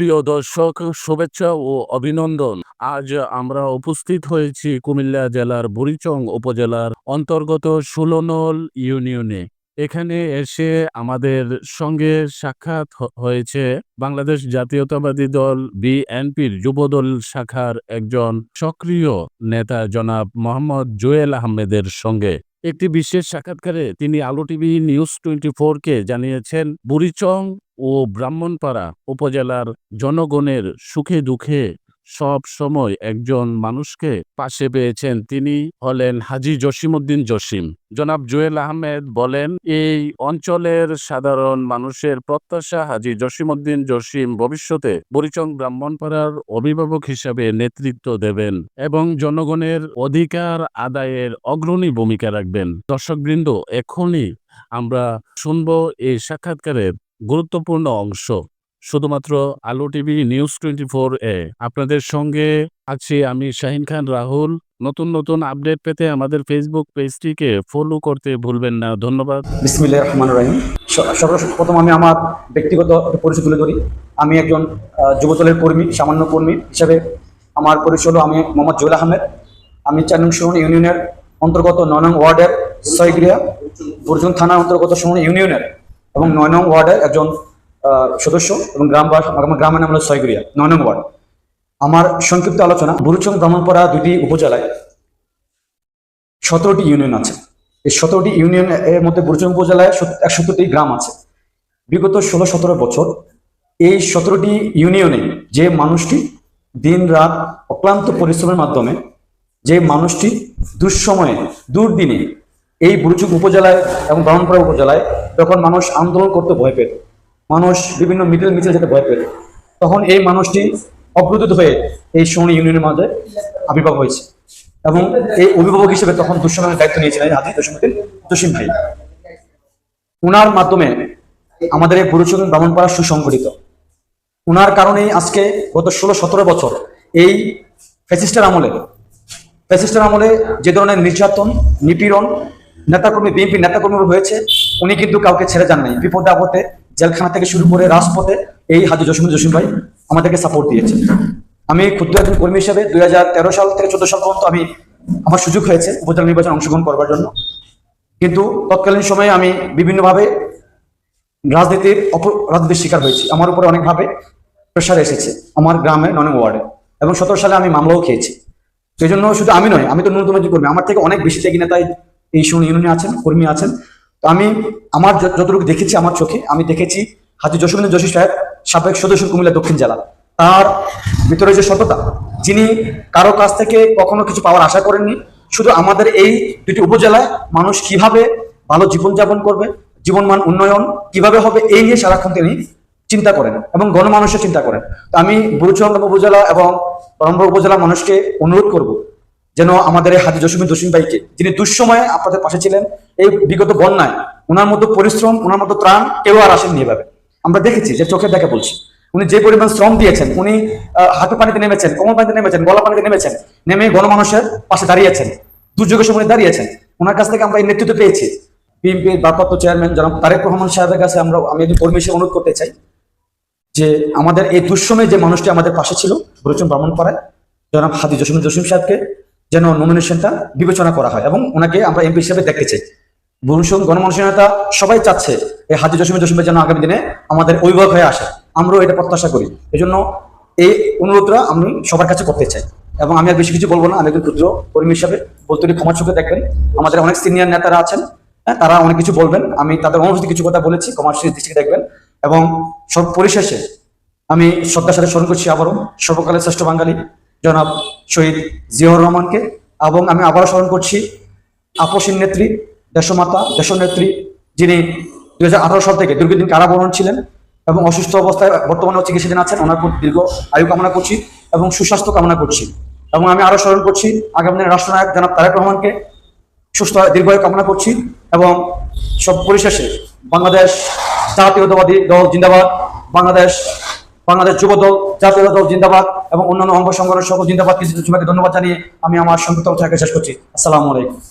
প্রিয় দর্শক, শুভেচ্ছা ও অভিনন্দন। আজ আমরা উপস্থিত হয়েছি কুমিল্লা জেলার বুড়িচং উপজেলার অন্তর্গত সুলনল ইউনিয়নে। এখানে এসে আমাদের সঙ্গে সাক্ষাৎ হয়েছে বাংলাদেশ জাতীয়তাবাদী দল বিএনপির যুবদল শাখার একজন সক্রিয় নেতা জনাব মোহাম্মদ জুয়েল আহমেদের সঙ্গে। একটি বিশেষ সাক্ষাৎকারে তিনি আলো টিভি নিউজ টোয়েন্টি কে জানিয়েছেন, বুড়িচং ও ব্রাহ্মণপাড়া উপজেলার জনগণের সুখে দুঃখে সব সময় একজন মানুষকে পাশে পেয়েছেন তিনি হলেন হাজি জসিমউদ্দিন জসিম। জনাব জুয়েল আহমেদ বলেন, এই অঞ্চলের সাধারণ মানুষের প্রত্যাশা হাজি জসিমউদ্দিন জসিম ভবিষ্যতে বরিচং ব্রাহ্মণপাড়ার অভিভাবক হিসাবে নেতৃত্ব দেবেন এবং জনগণের অধিকার আদায়ের অগ্রণী ভূমিকা রাখবেন। দর্শকবৃন্দ, এখনই আমরা শুনব এই সাক্ষাৎকারের গুরুত্বপূর্ণ অংশ। শুধুমাত্র Alo TV news twenty four এ। আপনাদের সঙ্গে আছি আমি শাহিন খান রাহুল। নতুন নতুন আপডেট পেতে আমাদের ফেসবুক পেজটিকে ফলো করতে ভুলবেন না। ধন্যবাদ। বিসমিল্লাহ সর্বপ্রথম আমি আমার ব্যক্তিগত পরিচয় তুলে ধরি। আমি একজন যুবদলের কর্মী, সামান্য কর্মী হিসাবে আমার পরিচয় হলো আমি মোহাম্মদ জুয়েল আহমেদ। আমি চার নং ইউনিয়নের অন্তর্গত নয় নং ওয়ার্ডের সয়গ্রিয়া বুরজুন থানার অন্তর্গত সুমন ইউনিয়নের এবং নয় নং ওয়ার্ডের একজন সদস্য এবং গ্রামবাস, আমার গ্রামের নাম হলো সয়গ্রিয়া নয় নং ওয়ার্ড। আমার সংক্ষিপ্ত আলোচনা বুরুচং ব্রাহ্মণপাড়া দুটি উপজেলায় সতেরোটি ইউনিয়ন আছে। এই সতেরোটি ইউনিয়ন এর মধ্যে বুরুচং উপজেলায় একসত্তরটি গ্রাম আছে। বিগত ষোলো সতেরো বছর এই সতেরোটি ইউনিয়নে যে মানুষটি দিন রাত অক্লান্ত পরিশ্রমের মাধ্যমে, যে মানুষটি দুঃসময়ে, দুর্দিনে এই বুরুচুক উপজেলায় এবং ব্রাহ্মণপাড়া উপজেলায় যখন মানুষ আন্দোলন করতে ভয় পেত, মানুষ বিভিন্ন মিডিল মিছিল যেতে ভয় পেত, তখন এই মানুষটি অগ্রদূত হয়ে এই সোনি ইউনিয়নের মাঝে আবির্ভাব হয়েছে এবং এই অভিভাবক হিসেবে তখন দুঃসময়ের দায়িত্ব নিয়েছিলেন হাজি দশমুদ্দিন জসিম ভাই। উনার মাধ্যমে আমাদের এই পুরুষ ব্রাহ্মণপাড়া সুসংগঠিত। উনার কারণেই আজকে গত ষোলো সতেরো বছর এই ফ্যাসিস্টার আমলে ফ্যাসিস্টার আমলে যে ধরনের নির্যাতন, নিপীড়ন নেতাকর্মী, বিএনপি নেতাকর্মী হয়েছে, উনি কিন্তু কাউকে ছেড়ে যান নাই বিপদে আপদে জেলখানা থেকে শুরু করে রাজপথে এই হাজি জসিম জসিম ভাই আমাদেরকে সাপোর্ট দিয়েছে। আমি ক্ষুদ্র একজন কর্মী হিসেবে দুই হাজার তেরো সাল থেকে চোদ্দ সাল পর্যন্ত আমি আমার সুযোগ হয়েছে উপজেলা নির্বাচনে অংশগ্রহণ করবার জন্য। কিন্তু তৎকালীন সময়ে আমি বিভিন্নভাবে রাজনীতির রাজনীতির শিকার হয়েছি। আমার উপরে অনেকভাবে প্রেশার এসেছে আমার গ্রামে নন ওয়ার্ডে এবং সতেরো সালে আমি মামলাও খেয়েছি। সেই জন্য শুধু আমি নয়, আমি তো একজন কর্মী। আমার থেকে অনেক বেশি ত্যাগী নেতাই এই ইউনিয়নে আছেন, কর্মী আছেন। তো আমি আমার যত- যতটুকু দেখেছি আমার চোখে, আমি দেখেছি হাজি জসিমুদ্দিন জসি সাহেব, সাবেক সদস্য কুমিল্লা দক্ষিণ জেলা। তার ভিতরে যে সততা যিনি কারও কাছ থেকে কখনো কিছু পাওয়ার আশা করেননি, শুধু আমাদের এই দুটি উপজেলায় মানুষ কীভাবে ভালো জীবনযাপন করবে, জীবনমান উন্নয়ন কীভাবে হবে, এই নিয়ে সারাক্ষণ তিনি চিন্তা করেন এবং গণমানুষের চিন্তা করেন। তো আমি বুরুচুয়াঙ্গম উপজেলা এবং রংপুর উপজেলার মানুষকে অনুরোধ করব যেন আমাদের এই হাজি জসিম জসিম ভাইকে, যিনি দুঃসময়ে আপনাদের পাশে ছিলেন, এই বিগত বন্যায় ওনার মতো পরিশ্রম, ওনার মতো ত্রাণ কেউ আর আসেননি এভাবে। আমরা দেখেছি যে চোখে দেখে বলছি। উনি যে পরিমাণ শ্রম দিয়েছেন, উনি হাঁটু পানিতে নেমেছেন, কোমর পানিতে নেমেছেন, গলা পানিতে নেমেছেন, নেমে গণমানুষের পাশে দাঁড়িয়েছেন, দুর্যোগের সময় দাঁড়িয়েছেন। ওনার কাছ থেকে আমরা এই নেতৃত্ব পেয়েছি। বিএনপির ভারপ্রাপ্ত চেয়ারম্যান জনাব তারেক রহমান সাহেবের কাছে আমরা, আমি একজন কর্মী হিসেবে অনুরোধ করতে চাই যে আমাদের এই দুঃসময়ে যে মানুষটি আমাদের পাশে ছিল বুরুচন করায় জনাব হাদি জসিম জসিম সাহেবকে যেন নমিনেশনটা বিবেচনা করা হয় এবং ওনাকে আমরা এমপি হিসেবে দেখতে চাই। বুরুসং গণমানুষের সবাই চাচ্ছে এই হাজি জসিম জসিম ভাই যেন আগামী দিনে আমাদের অভিভাবক হয়ে আসে। আমরাও এটা প্রত্যাশা করি। এই জন্য এই অনুরোধটা আমি সবার কাছে করতে চাই এবং আমি আর বেশি কিছু বলব না। আমি একজন ক্ষুদ্র কর্মী হিসাবে বলতে ক্ষমা চোখে দেখবেন। আমাদের অনেক সিনিয়র নেতারা আছেন হ্যাঁ, তারা অনেক কিছু বলবেন। আমি তাদের অনুভূতি কিছু কথা বলেছি কমার্শিয়াল দৃষ্টিতে দেখবেন এবং সব পরিশেষে আমি শ্রদ্ধার সাথে স্মরণ করছি আবারও। সর্বকালের শ্রেষ্ঠ বাঙালি জনাব শহীদ জিয়াউর রহমানকে এবং আমি আবারও স্মরণ করছি আপসীন নেত্রী, দেশমাতা, দেশনেত্রী, যিনি দুই হাজার আঠারো সাল থেকে দীর্ঘদিন কারাবরণ ছিলেন এবং অসুস্থ অবস্থায় বর্তমানে চিকিৎসাধীন আছেন, ওনার দীর্ঘ আয়ু কামনা করছি এবং সুস্বাস্থ্য কামনা করছি। এবং আমি আরও স্মরণ করছি, আগামী দিনের রাষ্ট্রনায়ক জনাব তারেক রহমানকে সুস্থ দীর্ঘায়ু কামনা করছি এবং সব পরিশেষে বাংলাদেশ জাতীয়তাবাদী দল জিন্দাবাদ, বাংলাদেশ বাংলাদেশ যুব দল জাতীয় দল জিন্দাবাদ। এবং অন্যান্য অঙ্গ সংগঠন সকল জিন্দাবাদ কিছু ধন্যবাদ জানিয়ে আমি আমার সংক্ষিপ্ত শেষ করছি। আসসালামু আলাইকুম।